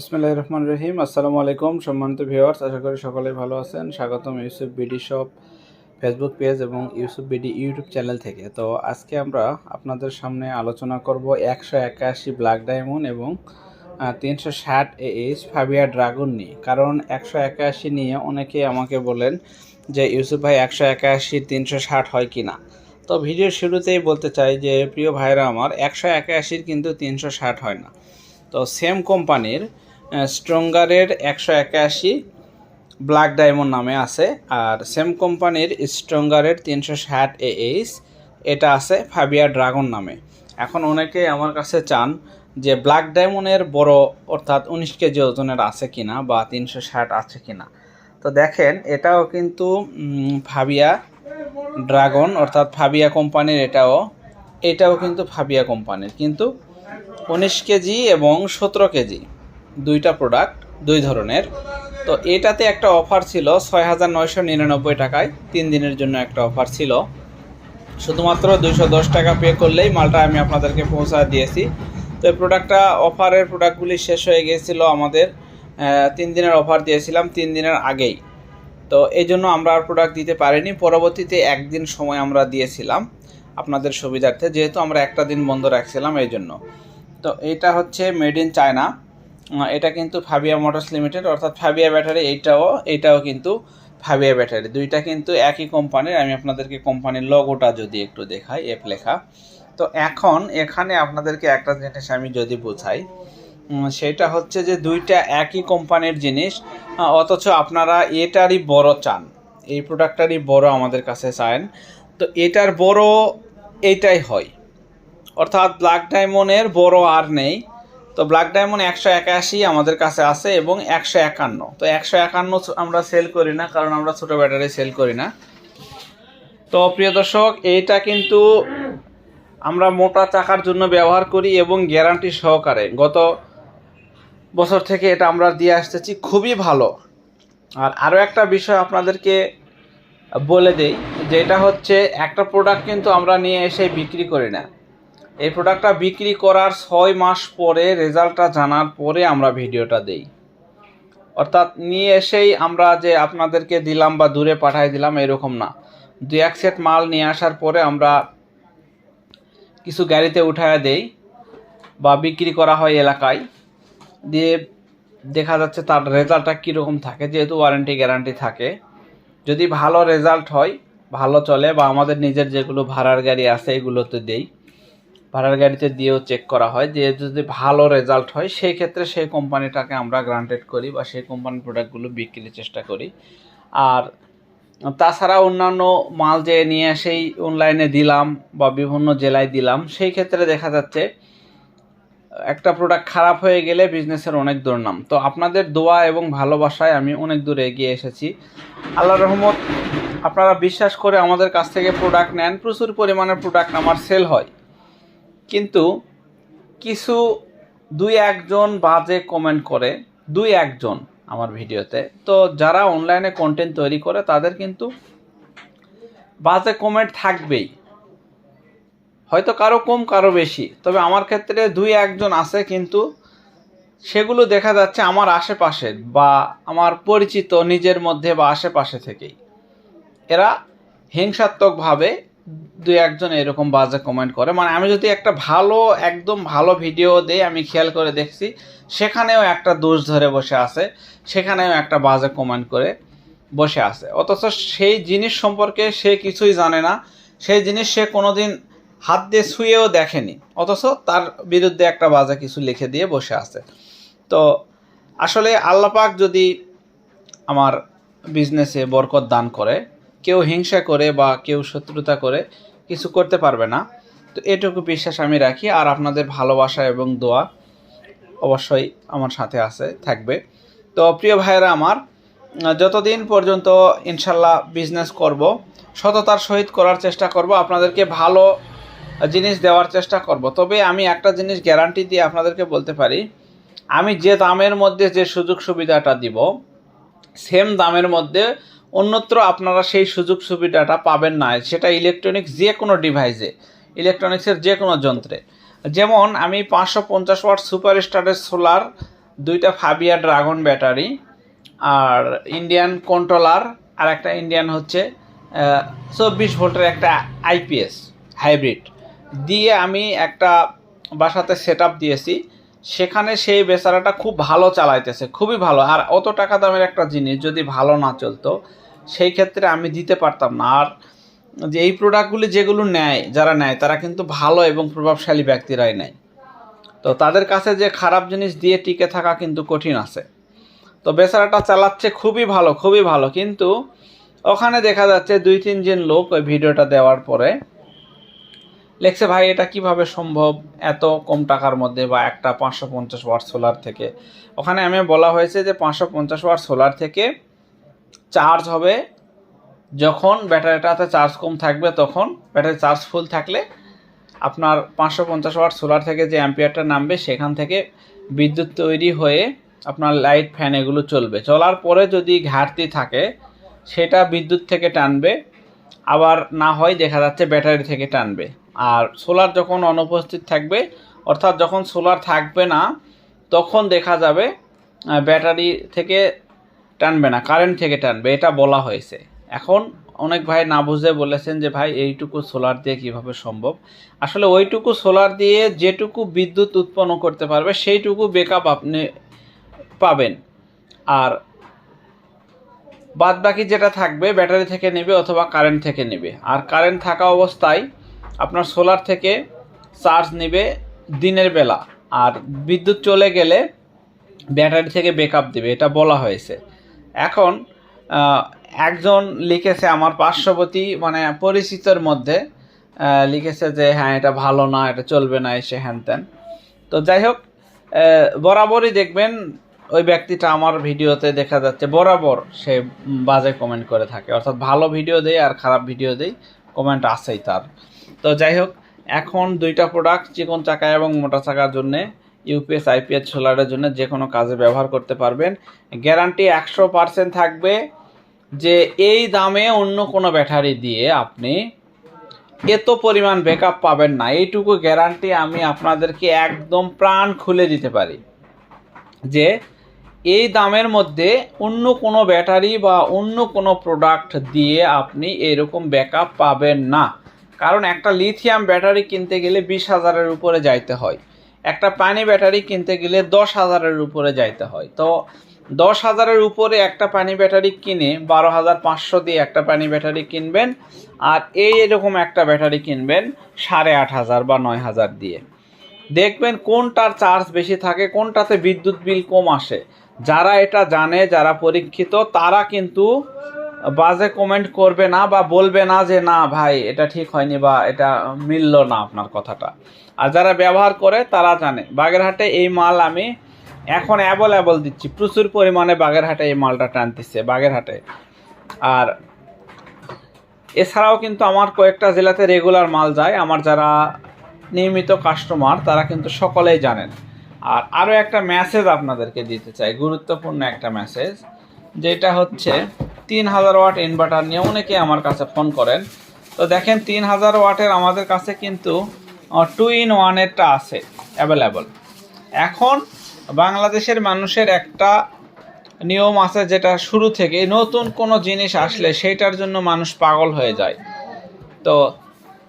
বিসমিল্লাহির রহমান রহিম। আসসালামু আলাইকুম সম্মানিত ভিউয়ার্স, আশা করি সকলে ভালো আছেন। স্বাগতম Yusuf BD shop Facebook page এবং ইউসুফ বিডি ইউটিউব চ্যানেল থেকে। তো আজকে আমরা আপনাদের সামনে আলোচনা করব একশো একাশি ব্ল্যাক ডায়মন্ড এবং তিনশো ষাট এইচ ফাবিয়া ড্রাগন নিয়ে। কারণ একশো একাশি নিয়ে অনেকে আমাকে বলেন যে, ইউসুফ ভাই, একশো একাশি, তিনশো ষাট হয় কি না? তো ভিডিওর শুরুতেই বলতে চাই যে, প্রিয় ভাইরা আমার, একশো একাশির কিন্তু তিনশো ষাট হয় না। তো সেম কোম্পানির স্ট্রঙ্গারের একশো একাশি ব্ল্যাক ডায়মন্ড নামে আছে। আর সেম কোম্পানির স্ট্রঙ্গারের তিনশো ষাট এইচ এটা আছে ফাবিয়া ড্রাগন নামে। এখন অনেকে আমার কাছে চান যে ব্ল্যাক ডায়মন্ডের বড়, অর্থাৎ উনিশ কেজি ওজনের আছে কিনা বা তিনশো ষাট আছে কিনা। তো দেখেন, এটাও কিন্তু ফাবিয়া ড্রাগন অর্থাৎ ফাবিয়া কোম্পানির এটাও। এটাও কিন্তু ফাবিয়া কোম্পানির কিন্তু উনিশ কেজি এবং সতেরো কেজি। দুইটা প্রোডাক্ট দুই ধরনের। তো এটাতে একটা অফার ছিল ছয় হাজার নয়শো নিরানব্বই টাকায়, তিন দিনের জন্য একটা অফার ছিল। শুধুমাত্র দুইশো দশ টাকা পে করলেই মালটা আমি আপনাদেরকে পৌঁছা দিয়েছি। তো এই প্রোডাক্টটা অফারের প্রোডাক্টগুলি শেষ হয়ে গিয়েছিল আমাদের তিন দিনের অফার দিয়েছিলাম তিন দিনের আগেই। তো এই জন্য আমরা আর প্রোডাক্ট দিতে পারিনি, পরবর্তীতে একদিন সময় আমরা দিয়েছিলাম আপনাদের সুবিধার্থে, যেহেতু আমরা একটা দিন বন্ধ রাখছিলাম এই জন্য। তো এটা হচ্ছে মেড ইন চায়না এটা কিন্তু ফাবিয়া মোটরস লিমিটেড অর্থাৎ ফাবিয়া ব্যাটারি এইটাও এইটাও কিন্তু ফাবিয়া ব্যাটারি দুইটা কিন্তু একই কোম্পানির আমি আপনাদেরকে কোম্পানির লগোটা যদি একটু দেখাই এফ লেখা। তো এখন এখানে আপনাদেরকে একটা জিনিস আমি যদি বোঝাই সেটা হচ্ছে যে দুইটা একই কোম্পানির জিনিস অথচ আপনারা এটারই বড় চান। এই প্রোডাক্টটারই বড় আমাদের কাছে চান। তো এটার বড় এইটাই হয়। অর্থাৎ ব্ল্যাক ডায়মন্ডের বড় আর নেই। তো ব্ল্যাক ডায়মন্ড একশো একাশি আমাদের কাছে আছে এবং একশো একান্ন। তো একশো একান্ন আমরা সেল করি না, কারণ আমরা ছোটো ব্যাটারি সেল করি না। তো প্রিয় দর্শক, এইটা কিন্তু আমরা মোটা চাকার জন্য ব্যবহার করি এবং গ্যারান্টি সহকারে। গত বছর থেকে এটা আমরা দিয়ে আসতেছি, খুবই ভালো। আর আরও একটা বিষয় আপনাদেরকে বলে দেই যে এটা হচ্ছে একটা প্রোডাক্ট কিন্তু আমরা নিয়ে এসে বিক্রি করি না। এই প্রোডাক্টটা বিক্রি করার ছয় মাস পরে রেজাল্টটা জানার পরে আমরা ভিডিওটা দেই। অর্থাৎ নিয়ে এসেই আমরা যে আপনাদেরকে দিলাম বা দূরে পাঠাই দিলাম এরকম না। দু এক সেট মাল নিয়ে আসার পরে আমরা কিছু গাড়িতে উঠায় দেই বা বিক্রি করা হয় এলাকায়। দিয়ে দেখা যাচ্ছে তার রেজাল্টটা কীরকম থাকে, যেহেতু ওয়ারেন্টি গ্যারান্টি থাকে। যদি ভালো রেজাল্ট হয়, ভালো চলে বা আমাদের নিজের যেগুলো ভাড়ার গাড়ি আছে এগুলোতে দেই। ভাড়ার গাড়িতে দিয়েও চেক করা হয়। যে যদি ভালো রেজাল্ট হয়, সেই ক্ষেত্রে সেই কোম্পানিটাকে আমরা গ্রান্টেড করি বা সেই কোম্পানির প্রোডাক্টগুলো বিক্রির চেষ্টা করি। আর তাছাড়া অন্যান্য মাল যে নিয়ে এসেই অনলাইনে দিলাম বা বিভিন্ন জেলায় দিলাম, সেই ক্ষেত্রে দেখা যাচ্ছে একটা প্রোডাক্ট খারাপ হয়ে গেলে বিজনেসের অনেক দুর্নাম। তো আপনাদের দোয়া এবং ভালোবাসায় আমি অনেক দূরে এগিয়ে এসেছি। আল্লাহ রহমত, আপনারা বিশ্বাস করে আমাদের কাছ থেকে প্রোডাক্ট নেন। প্রচুর পরিমাণে প্রোডাক্ট আমার সেল হয়। কিন্তু কিছু দুই একজন বাজে কমেন্ট করে, দুই একজন আমার ভিডিওতে। তো যারা অনলাইনে কন্টেন্ট তৈরি করে, তাদের কিন্তু বাজে কমেন্ট থাকবেই। হয়তো কারও কম, কারও বেশি। তবে আমার ক্ষেত্রে দুই একজন আছে কিন্তু সেগুলো দেখা যাচ্ছে আমার আশেপাশে বা আমার পরিচিত নিজের মধ্যে বা আশেপাশে থেকেই। এরা হিংসাত্মকভাবে দুই একজন এরকম বাজে কমেন্ট করে। মানে আমি যদি একটা ভালো, একদম ভালো ভিডিও দেই, আমি খেয়াল করে দেখছি, সেখানেও একটা দোষ ধরে বসে আছে, সেখানেও একটা বাজে কমেন্ট করে বসে আছে। অথচ সেই জিনিস সম্পর্কে সে কিছুই জানে না, সেই জিনিস সে কোনোদিন হাত দিয়ে ছুঁয়েও দেখেনি, অথচ তার বিরুদ্ধে একটা বাজে কিছু লিখে দিয়ে বসে আছে। তো আসলে আল্লাপাক যদি আমার বিজনেসে বরকত দান করে কেউ হিংসা করে বা কেউ শত্রুতা করে কিছু করতে পারবে না। তো এটুকু বিশ্বাস আমি রাখি। আর আপনাদের ভালোবাসা এবং দোয়া অবশ্যই আমার সাথে আছে, থাকবে। তো প্রিয় ভাইয়েরা আমার, যতদিন পর্যন্ত ইনশাল্লাহ বিজনেস করব, সততার সহিত করার চেষ্টা করব, আপনাদেরকে ভালো জিনিস দেওয়ার চেষ্টা করব। তবে আমি একটা জিনিস গ্যারান্টি দিয়ে আপনাদেরকে বলতে পারি, আমি যে দামের মধ্যে যে সুযোগ সুবিধাটা দিব সেম দামের মধ্যে অন্যত্র আপনারা সেই সুযোগ সুবিধাটা পাবেন না। সেটা ইলেকট্রনিক্স যে কোনো ডিভাইসে ইলেকট্রনিক্সের যে কোনো যন্ত্রে। যেমন আমি পাঁচশো পঞ্চাশ ওয়াট সুপার স্টারের সোলার দুইটা ফাবিয়া ড্রাগন ব্যাটারি আর ইন্ডিয়ান কন্ট্রোলার আর একটা ইন্ডিয়ান হচ্ছে চব্বিশ ভোল্টের একটা আইপিএস হাইব্রিড দিয়ে আমি একটা বাসাতে সেট দিয়েছি। সেখানে সেই বেচারাটা খুব ভালো চালাইতেছে, খুবই ভালো। আর অত টাকা দামের একটা জিনিস যদি ভালো না চলতো, সেই ক্ষেত্রে আমি দিতে পারতাম না। আর যে এই প্রোডাক্টগুলি যেগুলো নেয়, যারা নেয়, তারা কিন্তু ভালো এবং প্রভাবশালী ব্যক্তিরাই নেয়। তো তাদের কাছে যে খারাপ জিনিস দিয়ে টিকে থাকা কিন্তু কঠিন আছে। তো বেচারাটা চালাচ্ছে খুবই ভালো খুবই ভালো। কিন্তু ওখানে দেখা যাচ্ছে দুই তিনজন লোক ওই ভিডিওটা দেওয়ার পরে লেখছে, ভাই, এটা কীভাবে সম্ভব? এত কম টাকার মধ্যে বা একটা পাঁচশো পঞ্চাশ ওয়াট সোলার থেকে। ওখানে আমি বলা হয়েছে যে পাঁচশো পঞ্চাশ ওয়াট সোলার থেকে চার্জ হবে যখন ব্যাটারিটাতে চার্জ কম থাকবে তখন ব্যাটারি চার্জ ফুল থাকলে আপনার পাঁচশো পঞ্চাশ ওয়াট সোলার থেকে যে অ্যাম্পিয়ারটা নামবে সেখান থেকে বিদ্যুৎ তৈরি হয়ে আপনার লাইট ফ্যান এগুলো চলবে। চলার পরে যদি ঘাটতি থাকে সেটা বিদ্যুৎ থেকে টানবে, আবার না হয় দেখা যাচ্ছে ব্যাটারি থেকে টানবে। আর সোলার যখন অনুপস্থিত থাকবে, অর্থাৎ যখন সোলার থাকবে না, তখন দেখা যাবে ব্যাটারি থেকে টানবে না, কারেন্ট থেকে টানবে, এটা বলা হয়েছে। এখন অনেক ভাই না বুঝে বলেছেন যে, ভাই, এইটুকু সোলার দিয়ে কীভাবে সম্ভব? আসলে ওইটুকু সোলার দিয়ে যেটুকু বিদ্যুৎ উৎপন্ন করতে পারবে, সেইটুকু বেকআপ আপনি পাবেন। আর বাদ বাকি যেটা থাকবে, ব্যাটারি থেকে নেবে অথবা কারেন্ট থেকে নেবে। আর কারেন্ট থাকা অবস্থায় আপনার সোলার থেকে চার্জ নেবে দিনের বেলা আর বিদ্যুৎ চলে গেলে ব্যাটারি থেকে ব্যাকআপ দেবে, এটা বলা হয়েছে। এখন একজন লিখেছে আমার পার্শ্ববর্তী মানে পরিচিতর মধ্যে লিখেছে যে হ্যাঁ এটা ভালো না, এটা চলবে না এসে হ্যান ত্যান। তো যাই হোক বরাবরই দেখবেন ওই ব্যক্তিটা আমার ভিডিওতে দেখা যাচ্ছে, বরাবর সে বাজে কমেন্ট করে থাকে। অর্থাৎ ভালো ভিডিও দেয় আর খারাপ ভিডিও দেয় কমেন্ট আসেই তার। তো যাই হোক, এখন দুইটা প্রোডাক্ট চিকন চাকা এবং মোটা চাকার জন্য ইউপিএস আইপিএস সোলারের জন্য যে কোনো কাজে ব্যবহার করতে পারবেন। গ্যারান্টি একশো পার্সেন্ট থাকবে যে এই দামে অন্য কোনো ব্যাটারি দিয়ে আপনি এত পরিমাণ ব্যাকআপ পাবেন না। এইটুকু গ্যারান্টি আমি আপনাদেরকে একদম প্রাণ খুলে দিতে পারি। যে এই দামের মধ্যে অন্য কোনো ব্যাটারি বা অন্য কোনো প্রোডাক্ট দিয়ে আপনি এরকম ব্যাকআপ পাবেন না। কারণ একটা লিথিয়াম ব্যাটারি কিনতে গেলে বিশ হাজারের উপরে যাইতে হয়। একটা পানি ব্যাটারি কিনতে গেলে দশ হাজারের উপরে যাইতে হয়। তো দশ হাজারের উপরে একটা পানি ব্যাটারি কিনে বারো হাজার পাঁচশো দিয়ে একটা পানি ব্যাটারি কিনবেন আর এই এরকম একটা ব্যাটারি কিনবেন সাড়ে আট হাজার বা নয় হাজার দিয়ে। দেখবেন কোনটার চার্জ বেশি থাকে, কোনটাতে বিদ্যুৎ বিল কম আসে। যারা এটা জানে, যারা পরীক্ষিত, তারা কিন্তু বাজে কমেন্ট করবে না বা বলবে না যে, না ভাই, এটা ঠিক হয়নি বা এটা মিলল না আপনার কথাটা। আর যারা ব্যবহার করে তারা জানে। বাগেরহাটে এই মাল আমি এখন অ্যাভেলেবল দিচ্ছি। প্রচুর পরিমাণে বাগেরহাটে এই মালটা টানতেছে, বাগেরহাটে। আর এছাড়াও কিন্তু আমার কয়েকটা জেলাতে রেগুলার মাল যায়। আমার যারা নিয়মিত কাস্টমার তারা কিন্তু সকলেই জানেন। আর আরও একটা মেসেজ আপনাদেরকে দিতে চাই। গুরুত্বপূর্ণ একটা মেসেজ যেটা হচ্ছে তিন হাজার ওয়াট ইনভার্টার নিয়ে অনেকে আমার কাছে ফোন করেন। তো দেখেন তিন হাজার ওয়াটের আমাদের কাছে কিন্তু টু ইন ওয়ানেরটা আছে অ্যাভেলেবল এখন বাংলাদেশের মানুষের একটা নিয়ম আছে যেটা শুরু থেকে, নতুন কোনো জিনিস আসলে সেইটার জন্য মানুষ পাগল হয়ে যায়। তো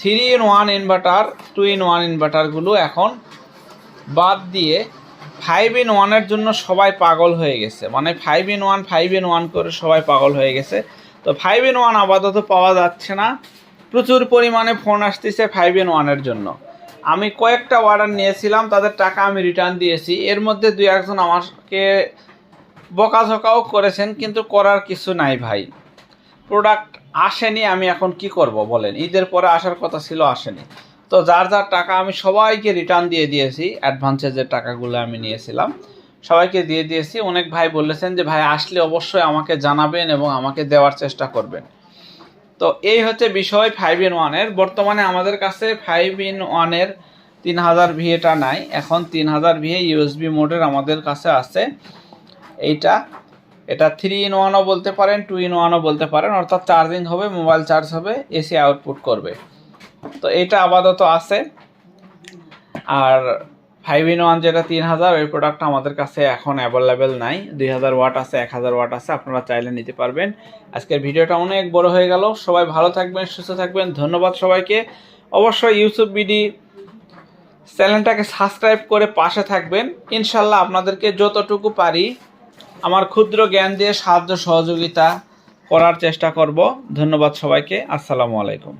three in one inverter two in one ইনভার্টারগুলো এখন বাদ দিয়ে ফাইভ ইন ওয়ানের জন্য সবাই পাগল হয়ে গেছে। মানে five in one five in one করে সবাই পাগল হয়ে গেছে। তো ফাইভ ইন ওয়ান আপাতত পাওয়া যাচ্ছে না। প্রচুর পরিমাণে ফোন আসতেছে ফাইভ ইন ওয়ানের জন্য। আমি কয়েকটা অর্ডার নিয়েছিলাম, তাদের টাকা আমি রিটার্ন দিয়েছি। এর মধ্যে দুই একজন আমাকে বকাঝকাও করেছেন, কিন্তু করার কিছু নাই ভাই। প্রোডাক্ট আসেনি, আমি এখন কি করব বলেন? ঈদের পরে আসার কথা ছিল, আসেনি। তো যার যার টাকা আমি সবাইকে রিটার্ন দিয়ে দিয়েছি অ্যাডভান্সে যে টাকাগুলো আমি নিয়েছিলাম। সবাইকে দিয়ে দিয়েছি। অনেক ভাই বলেছেন যে, ভাই, আসলে অবশ্যই আমাকে জানাবেন এবং আমাকে দেওয়ার চেষ্টা করবেন। তো এই হচ্ছে বিষয় ফাইভ ইন ওয়ানের বর্তমানে আমাদের কাছে ফাইভ ইন ওয়ানের তিন হাজার ভিএটা নাই। এখন তিন হাজার ভিএ ইউএসবি মোডের আমাদের কাছে আছে। এইটা, এটা থ্রি ইন ওয়ানও বলতে পারেন টু ইন ওয়ানও বলতে পারেন। অর্থাৎ চার্জিং হবে মোবাইল চার্জ হবে এসি আউটপুট করবে। তো এটা আপাতত আছে। আর ফাইভ ইন ওয়ান যেটা তিন হাজার, ওই প্রোডাক্টটা আমাদের কাছে এখন অ্যাভেলেবেল নাই। দুই হাজার ওয়াট আছে, এক হাজার ওয়াট আছে, আপনারা চাইলে নিতে পারবেন। আজকের ভিডিওটা অনেক বড় হয়ে গেল। সবাই ভালো থাকবেন, সুস্থ থাকবেন। ধন্যবাদ সবাইকে। অবশ্যই ইউসুফ বিডি চ্যানেলটাকে সাবস্ক্রাইব করে পাশে থাকবেন। ইনশাল্লাহ আপনাদেরকে যতটুকু পারি আমার ক্ষুদ্র জ্ঞান দিয়ে সাহায্য সহযোগিতা করার চেষ্টা করব। ধন্যবাদ সবাইকে। আসসালামু আলাইকুম।